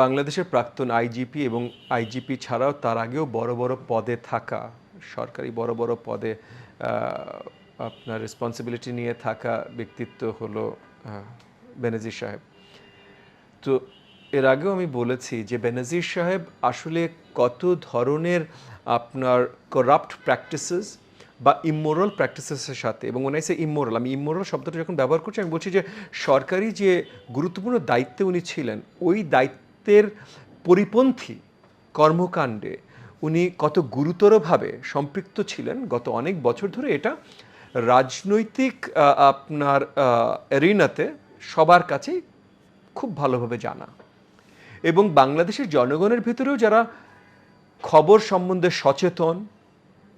বাংলাদেশের প্রাক্তন আইজিপি এবং আইজিপি ছাড়াও তার আগেও বড় বড় পদে থাকা, সরকারি বড় বড় পদে আপনার রেসপন্সিবিলিটি নিয়ে থাকা ব্যক্তিত্ব হলো বেনজির সাহেব। তো এর আগেও আমি বলেছি যে বেনজির সাহেব আসলে কত ধরনের আপনার করাপ্ট প্র্যাকটিসেস বা ইমোরাল প্র্যাকটিসেসের সাথে, এবং ওনাই সে ইমোরাল আমি ইমোরাল শব্দটা যখন ব্যবহার করছি, আমি বলছি যে সরকারি যে গুরুত্বপূর্ণ দায়িত্বে উনি ছিলেন, ওই দায়িত্বের পরিপন্থী কর্মকাণ্ডে উনি কত গুরুতরভাবে সম্পৃক্ত ছিলেন গত অনেক বছর ধরে এটা রাজনৈতিক আপনার এরিনাতে সবার কাছেই খুব ভালোভাবে জানা। এবং বাংলাদেশের জনগণের ভিতরেও যারা খবর সম্বন্ধে সচেতন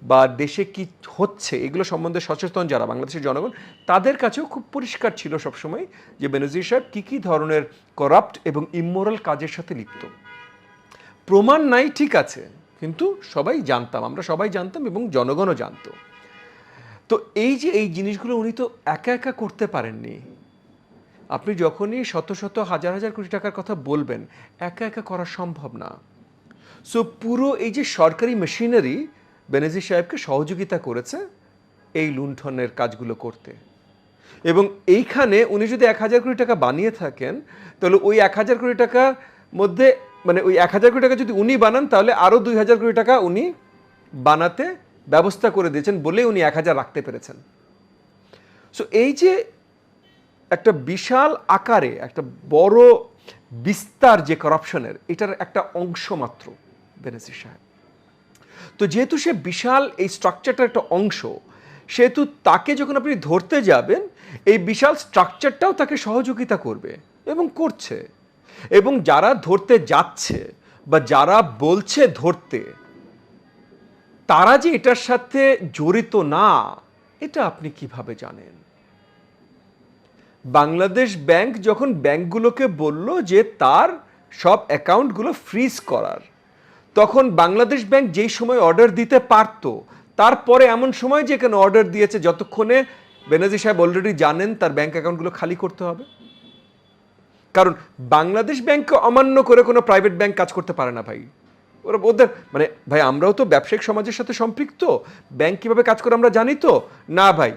বা দেশে কি হচ্ছে, এগুলো সম্বন্ধে সচেতন যারা বাংলাদেশের জনগণ, তাদের কাছেও খুব পরিষ্কার ছিল সবসময় যে বেনজির সাহেব কী কী ধরনের করাপ্ট এবং ইমোরাল কাজের সাথে লিপ্ত। প্রমাণ নাই, ঠিক আছে, কিন্তু সবাই জানতাম, আমরা সবাই জানতাম এবং জনগণও জানতো। তো এই যে এই জিনিসগুলো উনি তো একা একা করতে পারেননি। আপনি যখনই শত শত, হাজার হাজার কোটি টাকার কথা বলবেন, একা একা করা সম্ভব না। সো পুরো এই যে সরকারি মেশিনারি বেনজির সাহেবকে সহযোগিতা করেছে এই লুণ্ঠনের কাজগুলো করতে। এবং এইখানে উনি যদি এক হাজার কোটি টাকা বানিয়ে থাকেন, তাহলে ওই এক হাজার কোটি টাকার মধ্যে মানে ওই এক হাজার কোটি টাকা যদি উনি বানান, তাহলে আরও দুই হাজার কোটি টাকা উনি বানাতে ব্যবস্থা করে দিয়েছেন বলে উনি এক হাজার রাখতে পেরেছেন। সো এই যে একটা বিশাল আকারে, একটা বড় বিস্তার যে করাপশনের এটার একটা অংশ মাত্র বেনজির সাহেব। তো যেহেতু সে বিশাল এই স্ট্রাকচারটার একটা অংশ, সেহেতু তাকে যখন আপনি ধরতে যাবেন, এই বিশাল স্ট্রাকচারটাও তাকে সহযোগিতা করবে এবং করছে। এবং যারা ধরতে যাচ্ছে বা যারা বলছে ধরতে, তারা যে এটার সাথে জড়িত না, এটা আপনি কীভাবে জানেন? বাংলাদেশ ব্যাংক যখন ব্যাংকগুলোকে বলল যে তার সব অ্যাকাউন্টগুলো ফ্রিজ করার তখন বাংলাদেশ ব্যাংক যেই সময় অর্ডার দিতে পারতো, তারপরে এমন সময় যে কেন অর্ডার দিয়েছে যতক্ষণে বেনাজি সাহেব অলরেডি জানেন তার ব্যাংক অ্যাকাউন্টগুলো খালি করতে হবে। কারণ বাংলাদেশ ব্যাংককে অমান্য করে কোনো প্রাইভেট ব্যাংক কাজ করতে পারে না ভাই। ওরা ওদের মানে ভাই আমরাও তো ব্যবসায়িক সমাজের সাথে সম্পৃক্ত ব্যাংক কীভাবে কাজ করে আমরা জানি তো? না ভাই।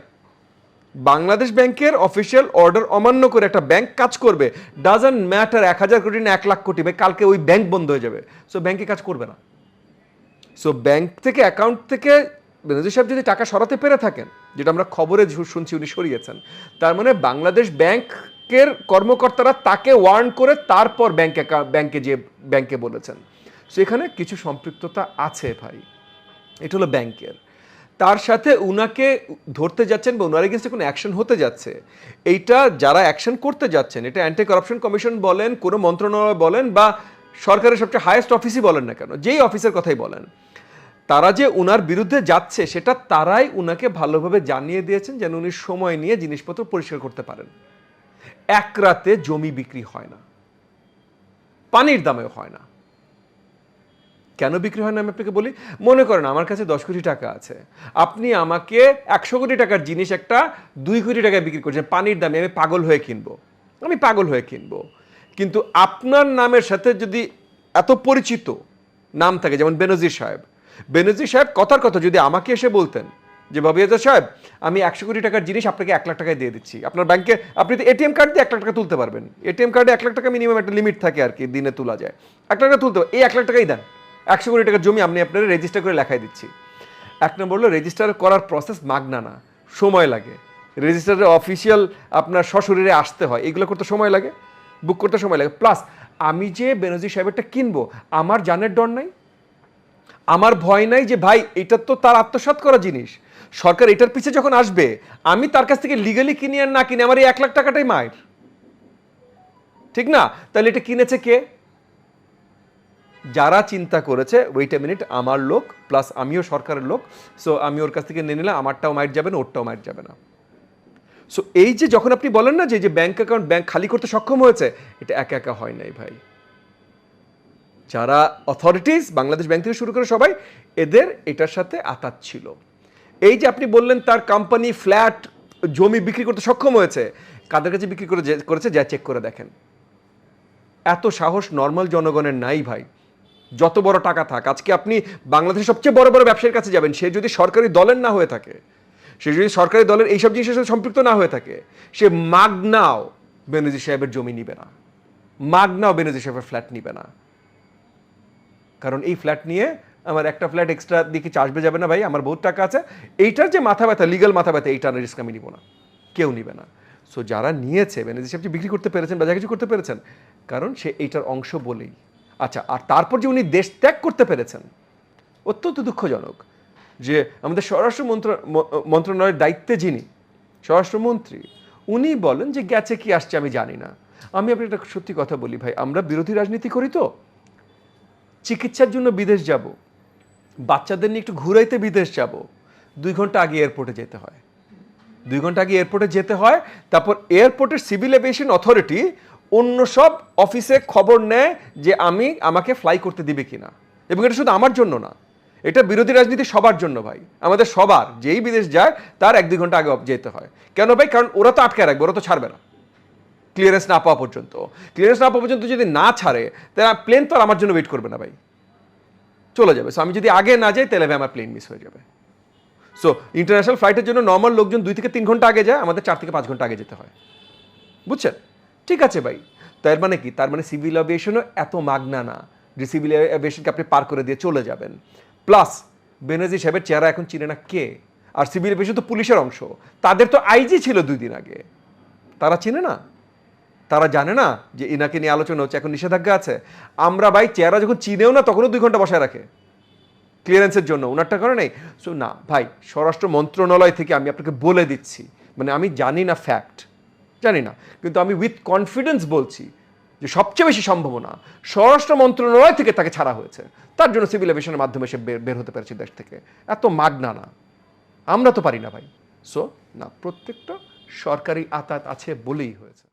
বাংলাদেশ ব্যাংকের অফিসিয়াল অর্ডার অমান্য করে একটা ব্যাংক কাজ করবে। ডাজন্ট ম্যাটার এক হাজার কোটি না এক লাখ কোটি, ভাই, কালকে ওই ব্যাংক বন্ধ হয়ে যাবে। সো ব্যাংকে কাজ করবে না। সো ব্যাংক থেকে অ্যাকাউন্ট থেকে বেনজির সাহেব যদি টাকা সরাতে পেরে থাকেন, যেটা আমরা খবরে শুনছি উনি সরিয়েছেন, তার মানে বাংলাদেশ ব্যাংকের কর্মকর্তারা তাকে ওয়ার্ন করে তারপর ব্যাংক ব্যাংকে যে ব্যাংকে বলেছেন। সেখানে কিছু সম্পৃক্ততা আছে, ভাই। এটা হলো ব্যাংকের। তার সাথে উনাকে ধরতে যাচ্ছেন বা উনার এগেনস্টে কোনো অ্যাকশন হতে যাচ্ছে। এইটা যারা অ্যাকশন করতে যাচ্ছেন, এটা অ্যান্টি করাপশন কমিশন বলেন, কোনো মন্ত্রণালয় বলেন বা সরকারের সবচেয়ে হায়েস্ট অফিসই বলেন না কেন, যেই অফিসের কথাই বলেন। তারা যে উনার বিরুদ্ধে যাচ্ছে, সেটা তারাই উনাকে ভালোভাবে জানিয়ে দিয়েছেন যেন উনি সময় নিয়ে জিনিসপত্র পরিষ্কার করতে পারেন। এক রাতে জমি বিক্রি হয় না। পানির দামেও হয় না। কেন বিক্রি হয় না আমি আপনাকে বলি? মনে করেন আমার কাছে দশ কোটি টাকা আছে। আপনি আমাকে একশো কোটি টাকার জিনিস একটা দুই কোটি টাকায় বিক্রি করছেন, পানির দামে, আমি পাগল হয়ে কিনবো। আমি পাগল হয়ে কিনবো। কিন্তু আপনার নামের সাথে যদি এত পরিচিত নাম থাকে, যেমন বেনজির সাহেব বেনজির সাহেব কথার কথা যদি আমাকে এসে বলতেন যে বাবিয়াজা সাহেব, আমি একশো কোটি টাকার জিনিস আপনাকে এক লাখ টাকায় দিয়ে দিচ্ছি। আপনার ব্যাংকে, আপনি তো এটিএম কার্ড দিয়ে এক লাখ টাকা তুলতে পারবেন। এটিএম কার্ডে এক লাখ টাকা মিনিমাম একটা লিমিট থাকে আর কি, দিনে তোলা যায়। এক লাখ টাকা তুলতে এই এক লাখ টাকাই দেন। একশো কোটি টাকার জমি আমি আপনার রেজিস্টার করে লেখাই দিচ্ছি। এক নম্বর হলো রেজিস্টার করার প্রসেস মাগনা না, সময় লাগে। রেজিস্টারের অফিসিয়াল আপনার সশরীরে আসতে হয়, এগুলো করতে সময় লাগে বুক করতে সময় লাগে। প্লাস আমি যে বেনজির সাহেবেরটা কিনবো, আমার জানের ডর নাই? আমার ভয় নাই যে, ভাই, এটা তো তার আত্মসাৎ করা জিনিস। সরকার এটার পিছে যখন আসবে, আমি তার কাছ থেকে লিগালি কিনি আর না কিনে, আমার এই এক লাখ টাকাটাই মায়ের। ঠিক না? তাহলে এটা কিনেছে কে? যারা চিন্তা করেছে ওয়েট এ মিনিট আমার লোক প্লাস আমিও সরকারের লোক সো আমি ওর কাছ থেকে নিয়ে নিলাম, আমারটাও মাইট যাবে না, ওরটাও মাইট যাবে না। সো এই যে যখন আপনি বলেন না যে যে ব্যাংক অ্যাকাউন্ট ব্যাংক খালি করতে সক্ষম হয়েছে, এটা একা একা হয় নাই ভাই। যারা অথরিটিস বাংলাদেশ ব্যাংক থেকে শুরু করে সবাই, এদের এটার সাথে আতাত ছিল। এই যে আপনি বললেন তার কোম্পানি ফ্ল্যাট জমি বিক্রি করতে সক্ষম হয়েছে, কাদের কাছে বিক্রি করে করেছে, যা চেক করে দেখেন। এত সাহস নর্মাল জনগণের নাই ভাই। যত বড় টাকা থাক, আজকে আপনি বাংলাদেশের সবচেয়ে বড় বড় ব্যবসায়ীর কাছে যাবেন, সে যদি সরকারি দলের না হয়ে থাকে, সে যদি সরকারি দলের এইসব জিনিসের সাথে সম্পৃক্ত না হয়ে থাকে, সে মাগনাও বেনজির সাহেবের জমি নিবে না, মাগনাও বেনজির সাহেবের ফ্ল্যাট নিবে না। কারণ এই ফ্ল্যাট নিয়ে আমার একটা ফ্ল্যাট এক্সট্রা দিকে চাষবে যাবে না ভাই, আমার বহুত টাকা আছে। এইটার যে মাথা ব্যথা লিগাল মাথা ব্যথা এইটার রিস্ক আমি নিব না। কেউ নিবে না। সো যারা নিয়েছে, বেনজির সাহেব যে বিক্রি করতে পেরেছেন বা যা কিছু করতে পেরেছেন, কারণ সে এইটার অংশ বলেই। আচ্ছা আর তারপর যে উনি দেশ ত্যাগ করতে পেরেছেন, অত্যন্ত দুঃখজনক যে আমাদের স্বরাষ্ট্র মন্ত্র মন্ত্রণালয়ের দায়িত্বে যিনি, স্বরাষ্ট্রমন্ত্রী, উনি বলেন যে গেছে কি আসছে আমি জানি না। আমি আপনাকে একটা সত্যি কথা বলি ভাই, আমরা বিরোধী রাজনীতি করি তো। চিকিৎসার জন্য বিদেশ যাব, বাচ্চাদের নিয়ে একটু ঘুরাইতে বিদেশ যাব, দুই ঘণ্টা আগে এয়ারপোর্টে যেতে হয়। দুই ঘণ্টা আগে এয়ারপোর্টে যেতে হয়, তারপর এয়ারপোর্টের সিভিল এভিয়েশন অথরিটি অন্য সব অফিসে খবর নেয় যে আমি আমাকে ফ্লাই করতে দিবে কিনা। এবং এটা শুধু আমার জন্য না, এটা বিরোধী রাজনীতি সবার জন্য ভাই। আমাদের সবার, যেই বিদেশ যায়, তার এক দুই ঘণ্টা আগে যেতে হয়। কেন ভাই? কারণ ওরা তো আটকে রাখবে, ওরা তো ছাড়বে না। ক্লিয়ারেন্স না পাওয়া পর্যন্ত। ক্লিয়ারেন্স না পাওয়া পর্যন্ত যদি না ছাড়ে, তাহলে প্লেন তো আর আমার জন্য ওয়েট করবে না ভাই। চলে যাবে। সো আমি যদি আগে না যাই, তাহলে ভাই আমার প্লেন মিস হয়ে যাবে। সো ইন্টারন্যাশনাল ফ্লাইটের জন্য নর্মাল লোকজন দুই থেকে তিন ঘণ্টা আগে যায়, আমাদের চার থেকে পাঁচ ঘণ্টা আগে যেতে হয়। বুঝছেন? ঠিক আছে ভাই। তার মানে কি? তার মানে সিভিল এভিয়েশনও এত মাগনা না যে সিভিল এভিয়েশনকে আপনি পার করে দিয়ে চলে যাবেন। প্লাস বেনাজি সাহেবের চেহারা এখন চিনে না কে? আর সিভিল এভিয়েশন তো পুলিশের অংশ। তাদের তো আইজি ছিল দুই দিন আগে। তারা চিনে না? তারা জানে না যে ইনাকে নিয়ে আলোচনা হচ্ছে, এখন নিষেধাজ্ঞা আছে। আমরা ভাই চেহারা যখন চিনেও না, তখনও দুই ঘণ্টা বসায় রাখে। ক্লিয়ারেন্সের জন্য ওনারটা করে নেই। সো না, ভাই, স্বরাষ্ট্র মন্ত্রণালয় থেকে আমি আপনাকে বলে দিচ্ছি। মানে আমি জানি না ফ্যাক্ট জানি না কিন্তু আমি উইথ কনফিডেন্স বলছি যে সবচেয়ে বেশি সম্ভাবনা স্বরাষ্ট্র মন্ত্রণালয় থেকে তাকে ছাড়া হয়েছে। তার জন্য সিভিল এভিয়েশনের মাধ্যমে সে বের হতে পেরেছে দেশ থেকে। এত মাগনা না আমরা তো পারি না ভাই। সো না, প্রত্যেকটা সরকারি আতাত আছে বলেই হয়েছে।